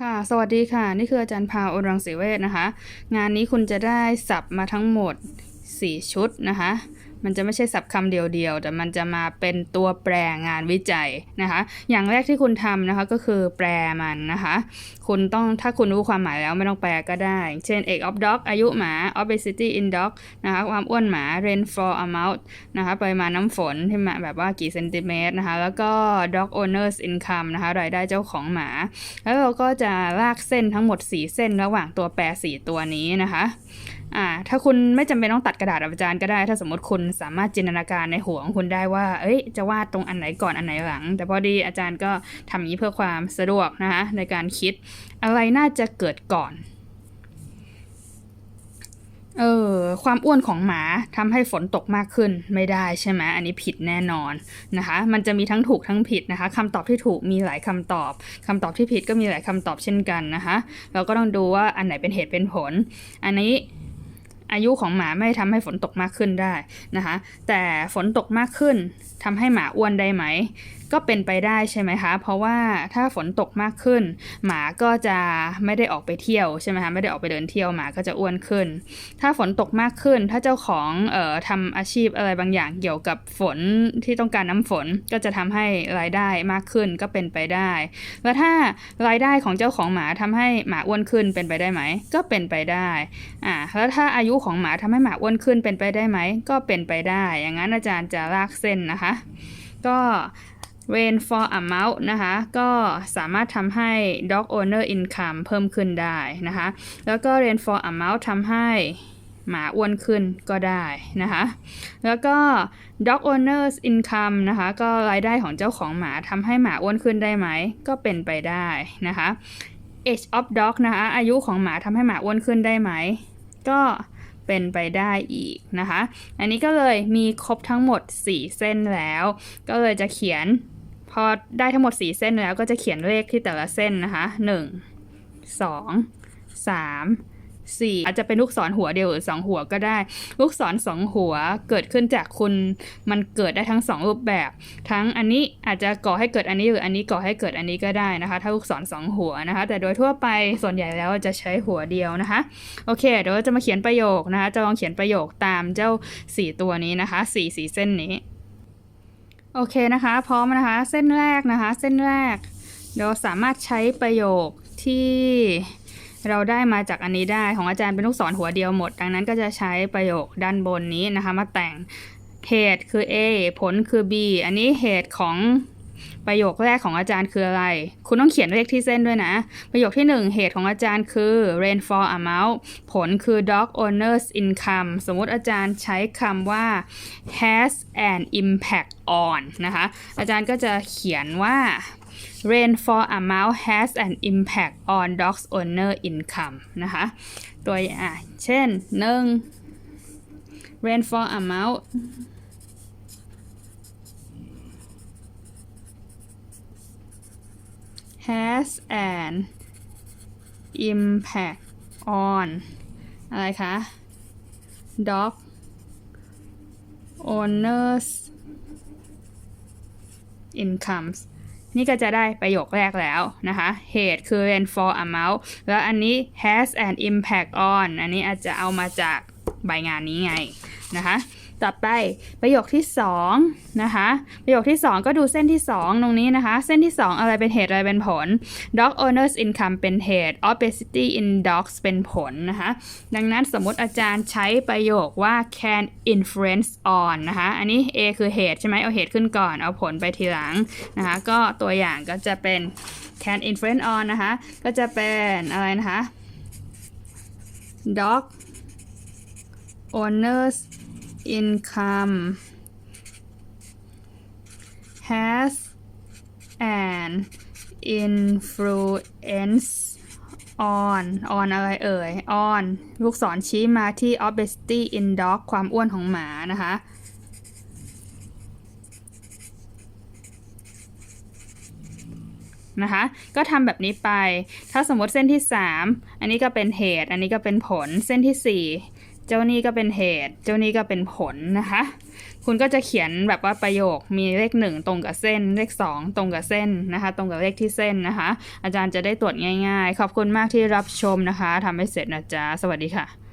ค่ะ สวัสดีค่ะ นี่คืออาจารย์พาอุรังสีเวชนะคะ งานนี้คุณจะได้สับมาทั้งหมด 4 ชุดนะคะ มันจะไม่ใช่สับคำเดียวๆ แต่มันจะมาเป็นตัวแปรงานวิจัยนะคะ อย่างแรกที่คุณทำนะคะก็คือแปลมันนะคะ คุณต้องถ้าคุณรู้ความหมายแล้วไม่ต้องแปลก็ได้ เช่น age of dog อายุหมา obesity in dog นะคะความอ้วนหมา rainfall amount นะคะปริมาณน้ำฝนที่มาแบบว่ากี่เซนติเมตรนะคะ แล้วก็ dog owners income นะคะรายได้เจ้าของหมา แล้วเราก็จะลากเส้นทั้งหมด 4 เส้นระหว่างตัวแปร 4 ตัวนี้นะคะ อ่า ถ้าคุณไม่จำเป็นต้องตัดกระดาษอาจารย์ก็ได้ ถ้าสมมติคุณสามารถจินตนาการในหัวของคุณได้ว่า เอ้ย จะวาดตรงอันไหนก่อนอันไหนหลัง แต่พอดีอาจารย์ก็ทำอย่างนี้เพื่อความสะดวกนะคะในการคิดอะไรน่าจะเกิดก่อน เออ ความอ้วนของหมาทำให้ฝนตกมากขึ้นไม่ได้ใช่ไหมอันนี้ผิดแน่นอนนะคะ มันจะมีทั้งถูกทั้งผิดนะคะคำตอบที่ถูกมีหลายคำตอบคำตอบที่ผิดก็มีหลายคำตอบเช่นกันนะคะ เราก็ต้องดูว่าอันไหนเป็นเหตุเป็นผล อันนี้ อายุของหมาไม่ทำให้ฝนตกมากขึ้นได้นะคะ แต่ฝนตกมากขึ้นทำให้หมาอ้วนได้ไหมก็เป็นไปได้ใช่ไหมคะ เพราะว่าถ้าฝนตกมากขึ้น หมาก็จะไม่ได้ออกไปเที่ยวใช่ไหมคะไม่ได้ออกไปเดินเที่ยวหมาก็จะอ้วนขึ้น ถ้าฝนตกมากขึ้น ถ้าเจ้าของเอ่อทำอาชีพอะไรบางอย่างเกี่ยวกับฝนที่ต้องการน้ำฝนก็จะทำให้รายได้มากขึ้นก็เป็นไปได้ แล้วถ้ารายได้ของเจ้าของหมาทำให้หมาอ้วนขึ้นเป็นไปได้ไหม ก็เป็นไปได้อ่าแล้วถ้าอายุของหมาทำให้หมาอ้วนขึ้นเป็นไปได้ไหม ก็เป็นไปได้ อย่างนั้นอาจารย์จะลากเส้นนะคะ ก็ rainfall amount นะคะ ก็สามารถทำให้ dog owner income เพิ่มขึ้นได้นะคะ แล้วก็ rainfall amount ทำให้หมาอ้วนขึ้นก็ได้นะคะ แล้วก็ dog owners income นะคะ ก็รายได้ของเจ้าของหมาทำให้หมาอ้วนขึ้นได้ไหม ก็เป็นไปได้นะคะ age of dog นะคะ อายุของหมาทำให้หมาอ้วนขึ้นได้ไหม ก็เป็นไปได้อีกนะคะ อันนี้ก็เลยมีครบทั้งหมด 4 เส้นแล้ว ก็เลยจะเขียน อได้ทั้งหมด 4 เส้นแล้วก็จะเขียนเลขที่แต่ละเส้นนะคะ 1 2 3 4 อาจจะเป็นลูกศรหัวเดียวหรือ 2 หัวก็ได้ ลูกศรสองหัวเกิดขึ้นจากคุณ มันเกิดได้ทั้ง 2 รูปแบบ ทั้งอันนี้อาจจะก่อให้เกิดอันนี้หรืออันนี้ก่อให้เกิดอันนี้ก็ได้นะคะ ถ้าลูกศรสองหัวนะคะ แต่โดยทั่วไปส่วนใหญ่แล้วจะใช้หัวเดียวนะคะ โอเค เดี๋ยวจะมาเขียนประโยคนะคะ จะลองเขียนประโยคตามเจ้า 4 ตัวนี้นะคะ4 4เส้นนี้ โอเคนะคะ พร้อมนะคะ เส้นแรกนะคะ เส้นแรก เราสามารถใช้ประโยคที่เราได้มาจากอันนี้ได้ของอาจารย์เป็นลูกศรหัวเดียวหมด ดังนั้นก็จะใช้ประโยคด้านบนนี้นะคะ มาแต่งเหตุคือ A ผลคือ B อันนี้เหตุของ ประโยคแรกของอาจารย์คืออะไร คุณต้องเขียนเลขที่เส้นด้วยนะ ประโยคที่ 1 เหตุของอาจารย์คือ rainfall amount ผลคือ dog owners income สมมติอาจารย์ใช้คำว่า has an impact on นะคะ อาจารย์ก็จะเขียนว่า rainfall amount has an impact on dog owner income นะคะ ตัวอย่างเช่น 1 rainfall amount has an impact on อะไรคะ dog owners incomes นี่ก็จะได้ประโยคแรกแล้วนะคะ เหตุคือ rainfall amount แล้วอันนี้ has an impact on อันนี้อาจจะเอามาจากใบงานนี้ไงนะคะ ต่อไปประโยคที่2นะคะประโยคที่ 2 ก็ดูเส้นที่ 2 ตรงนี้นะคะ เส้นที่ 2 อะไรเป็นเหตุอะไรเป็นผล dog owners income เป็นเหตุ obesity in dogs เป็นผลนะคะดังนั้นสมมติอาจารย์ใช้ประโยคว่า can influence on นะคะอันนี้ A คือเหตุใช่ไหมเอาเหตุขึ้นก่อนเอาผลไปทีหลังนะคะก็ตัวอย่างก็จะเป็น can influence on นะคะก็จะเป็นอะไรนะคะ dog owners income has an influence on on อะไรเอ่ย on ลูกศรชี้มาที่ obesity in dog ความอ้วนของหมานะคะ นะคะ ก็ทำแบบนี้ไป ถ้าสมมติเส้นที่ 3 อันนี้ก็เป็นเหตุ อันนี้ก็เป็นผล เส้นที่ 4 เจ้านี่ก็เป็นเหตุ เจ้านี่ก็เป็นผลนะคะ คุณก็จะเขียนแบบว่าประโยคมีเลขหนึ่งตรงกับเส้น เลขสองตรงกับเส้นนะคะ ตรงกับเลขที่เส้นนะคะ อาจารย์จะได้ตรวจง่าย ๆ ขอบคุณมากที่รับชมนะคะทำให้เสร็จนะจ๊ะ สวัสดีค่ะ